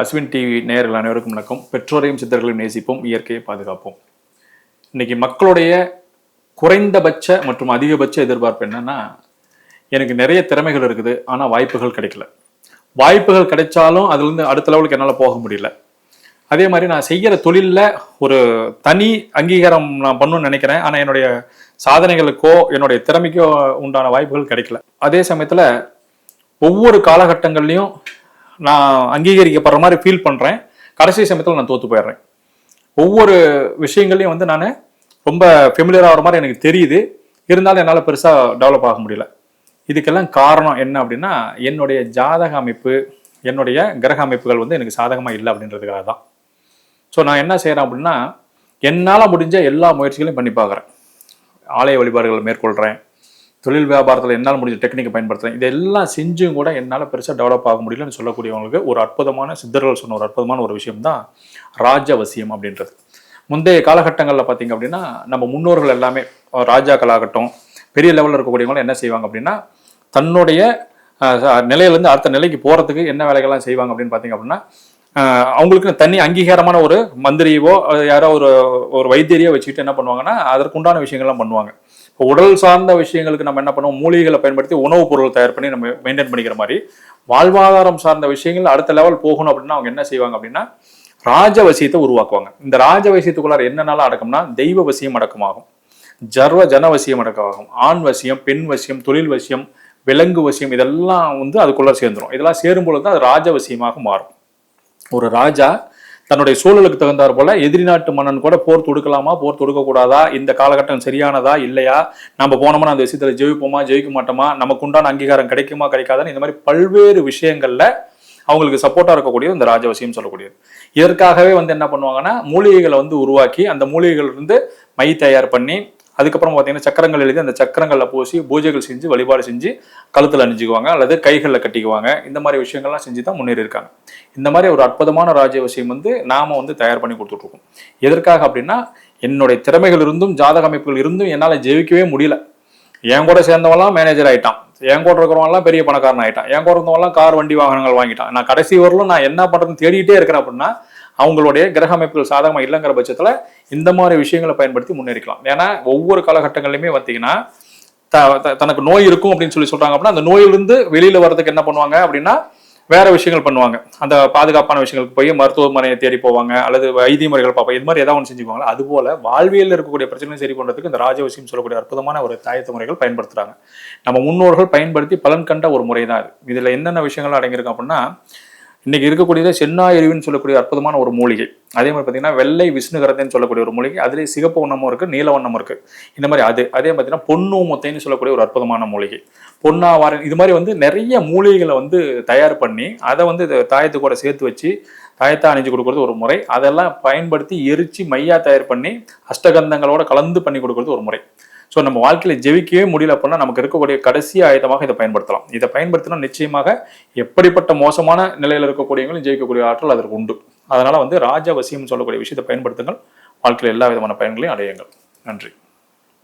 Ashwin TV நேரில் அனைவருக்கும் வணக்கம். பெற்றோரையும் சித்தர்களையும் நேசிப்போம் இயற்கையை பாதுகாப்போம். இன்னைக்கு மக்களுடைய குறைந்தபட்ச மற்றும் அதிகபட்ச எதிர்பார்ப்பு என்னன்னா எனக்கு நிறைய திறமைகள் இருக்குது ஆனால் வாய்ப்புகள் கிடைக்கல. வாய்ப்புகள் கிடைச்சாலும் அதுலேருந்து அடுத்த லெவலுக்கு என்னால் போக முடியல. அதே மாதிரி நான் செய்கிற தொழிலில் ஒரு தனி அங்கீகாரம் நான் பண்ணணும்னு நினைக்கிறேன். ஆனால் என்னுடைய சாதனைகளுக்கோ என்னுடைய திறமைக்கோ உண்டான வாய்ப்புகள் கிடைக்கல. அதே சமயத்தில் ஒவ்வொரு காலகட்டங்கள்லையும் நான் அங்கீகரிக்கப்படுற மாதிரி ஃபீல் பண்ணுறேன் கடைசி சமயத்தில் நான் தோற்று போயிடுறேன். ஒவ்வொரு விஷயங்களையும் வந்து நான் ரொம்ப ஃபெமிலியர் ஆகிற மாதிரி எனக்கு தெரியுது. இருந்தாலும் என்னால் பெருசாக டெவலப் ஆக முடியல. இதுக்கெல்லாம் காரணம் என்ன அப்படின்னா என்னுடைய ஜாதக அமைப்பு என்னுடைய கிரக அமைப்புகள் வந்து எனக்கு சாதகமாக இல்லை அப்படின்றதுக்காக தான். ஸோ நான் என்ன செய்கிறேன் அப்படின்னா என்னால் முடிஞ்ச எல்லா முயற்சிகளையும் பண்ணி பார்க்குறேன். ஆலய வழிபாடுகளை மேற்கொள்கிறேன் தொழில் வியாபாரத்தில் என்னால் முடிஞ்ச டெக்னிக்கை பயன்படுத்துகிறேன் இதெல்லாம் செஞ்சும் கூட என்னால் பெருசாக டெவலப் ஆக முடியலன்னு சொல்லக்கூடியவங்களுக்கு ஒரு அற்புதமான சித்தர்கள் சொன்ன ஒரு அற்புதமான ஒரு விஷயம் தான் ராஜவசியம் அப்படின்றது. முந்தைய காலகட்டங்களில் பார்த்தீங்க அப்படின்னா நம்ம முன்னோர்கள் எல்லாமே ராஜாக்களாகட்டும் பெரிய லெவலில் இருக்கக்கூடியவங்களும் என்ன செய்வாங்க அப்படின்னா தன்னுடைய நிலையிலேருந்து அடுத்த நிலைக்கு போகிறதுக்கு என்ன வேலைகள்லாம் செய்வாங்க அப்படின்னு பார்த்தீங்க அப்படின்னா அவங்களுக்கு தனி அங்கீகாரமான ஒரு மந்திரியவோ யாரோ ஒரு ஒரு வைத்தியரையோ வச்சுக்கிட்டு என்ன பண்ணுவாங்கன்னா அதற்குண்டான விஷயங்கள்லாம் பண்ணுவாங்க. இப்போ உடல் சார்ந்த விஷயங்களுக்கு நம்ம என்ன பண்ணுவோம் மூலிகைகளை பயன்படுத்தி உணவுப் பொருள் தயார் பண்ணி நம்ம மெயின்டைன் பண்ணிக்கிற மாதிரி வாழ்வாதாரம் சார்ந்த விஷயங்கள் அடுத்த லெவல் போகணும் அப்படின்னா அவங்க என்ன செய்வாங்க அப்படின்னா ராஜவசியத்தை உருவாக்குவாங்க. இந்த ராஜவசியத்துக்குள்ளார என்னென்னலாம் அடக்கம்னா தெய்வ வசியம் அடக்கமாகும். ஜர்வ ஜனவசியம் அடக்கமாகும். ஆண் வசியம் பெண் வசியம் தொழில் வசியம் விலங்கு வசியம் இதெல்லாம் வந்து அதுக்குள்ள சேர்ந்துடும் இதெல்லாம் சேரும் பொழுது தான் அது ராஜவசியமாக மாறும். ஒரு ராஜா தன்னுடைய சூழலுக்கு தகுந்தாற் போல எதிரி நாட்டு மன்னன் கூட போர் தொடுக்கலாமா? போர் தொடுக்க கூடாதா இந்த காலகட்டம் சரியானதா? இல்லையா? நம்ம போனோம்னா அந்த விஷயத்துல ஜெயிப்போமா? ஜெயிக்க மாட்டோமா? நமக்கு உண்டான அங்கீகாரம் கிடைக்குமா? கிடைக்காதான்னு இந்த மாதிரி பல்வேறு விஷயங்கள்ல அவங்களுக்கு சப்போர்ட்டா இருக்கக்கூடிய இந்த ராஜவசியம் சொல்லக்கூடியது. இதற்காகவே வந்து என்ன பண்ணுவாங்கன்னா மூலிகைகளை வந்து உருவாக்கி அந்த மூலிகைகள் இருந்து மை தயார் பண்ணி அதுக்கப்புறம் பார்த்தீங்கன்னா சக்கரங்கள் எழுதி அந்த சக்கரங்களில் பூசி பூஜைகள் செஞ்சு வழிபாடு செஞ்சு கழுத்தில் அணிஞ்சுக்குவாங்க அல்லது கைகளில் கட்டிக்குவாங்க. இந்த மாதிரி விஷயங்கள்லாம் செஞ்சு தான் முன்னேறி இருக்காங்க இந்த மாதிரி ஒரு அற்புதமான ராஜ்யவசியம் வந்து நாம வந்து தயார் பண்ணி கொடுத்துட்ருக்கோம். எதற்காக அப்படின்னா என்னுடைய திறமைகள் இருந்தும் ஜாதக அமைப்புகள் இருந்தும் என்னால் ஜெயிக்கவே முடியல. என் கூட சேர்ந்தவெல்லாம் மேனேஜர் ஆயிட்டான். என் கூட இருக்கிறவங்களாம் பெரிய பணக்காரன் ஆகிட்டான் என் கூட இருந்தவங்களாம் கார் வண்டி வாகனங்கள் வாங்கிட்டான். நான் கடைசி வரலும் நான் என்ன பண்ணுறதுன்னு தேடிட்டே இருக்கிறேன் அப்படின்னா அவங்களுடைய கிரக அமைப்புகள் சாதகமாக இல்லைங்கிற பட்சத்தில் இந்த மாதிரி விஷயங்களை பயன்படுத்தி முன்னேறிக்கலாம். ஏன்னா ஒவ்வொரு காலகட்டங்கள்லையுமே பார்த்தீங்கன்னா த- த- தனக்கு நோய் இருக்கும் அப்படின்னு சொல்லி சொல்கிறாங்க அப்படின்னா அந்த நோயிலிருந்து வெளியில் வர்றதுக்கு என்ன பண்ணுவாங்க அப்படின்னா வேற விஷயங்கள் பண்ணுவாங்க. அந்த பாதுகாப்பான விஷயங்களுக்கு போய் மருத்துவமனையை தேடி போவாங்க அல்லது வைத்திய முறைகள் பார்ப்பாங்க இது மாதிரி ஏதாவது ஒன்று செஞ்சுக்குவாங்க அது போல வாழ்வியலில் இருக்கக்கூடிய பிரச்சனையை சரி பண்ணுறதுக்கு இந்த ராஜவசியம் சொல்லக்கூடிய அற்புதமான ஒரு தாயத்து முறைகள் பயன்படுத்துகிறாங்க நம்ம முன்னோர்கள் பயன்படுத்தி பலன் கண்ட ஒரு முறை தான் இது. இதில் என்னென்ன விஷயங்கள் அடங்கியிருக்கு அப்படின்னா இன்னைக்கு இருக்கக்கூடியது சென்னாயிருவின்னு சொல்லக்கூடிய அற்புதமான ஒரு மூலிகை. அதே மாதிரி பார்த்தீங்கன்னா வெள்ளை விஷ்ணுகரத்தைன்னு சொல்லக்கூடிய ஒரு மூலிகை அதுலேயே சிகப்பு வண்ணமும் இருக்கு நீல வண்ணமும் இருக்கு. இந்த மாதிரி அது. அதே பார்த்தீங்கன்னா பொண்ணு முத்தைன்னு சொல்லக்கூடிய ஒரு அற்புதமான மூலிகை. பொன்னாவாரன் இது மாதிரி வந்து நிறைய மூலிகைகளை வந்து தயார் பண்ணி அதை வந்து தாயத்து கூட சேர்த்து வச்சு தாயத்தை அணிஞ்சு கொடுக்கறது ஒரு முறை. அதெல்லாம் பயன்படுத்தி எரிச்சு மையா தயார் பண்ணி அஷ்டகந்தங்களோட கலந்து பண்ணி கொடுக்கறது ஒரு முறை. ஸோ நம்ம வாழ்க்கையில் ஜெயிக்கவே முடியல அப்படின்னா நமக்கு இருக்கக்கூடிய கடைசி ஆயுதமாக இதை பயன்படுத்தலாம். இதை பயன்படுத்தினா நிச்சயமாக எப்படிப்பட்ட மோசமான நிலையில் இருக்கக்கூடியவங்களும் ஜெயிக்கக்கூடிய ஆற்றல் அதற்கு உண்டு. அதனால் வந்து ராஜவசியம் சொல்லக்கூடிய விஷயத்தை பயன்படுத்துங்கள். வாழ்க்கையில் எல்லா விதமான பயன்களையும் அடையுங்கள். நன்றி.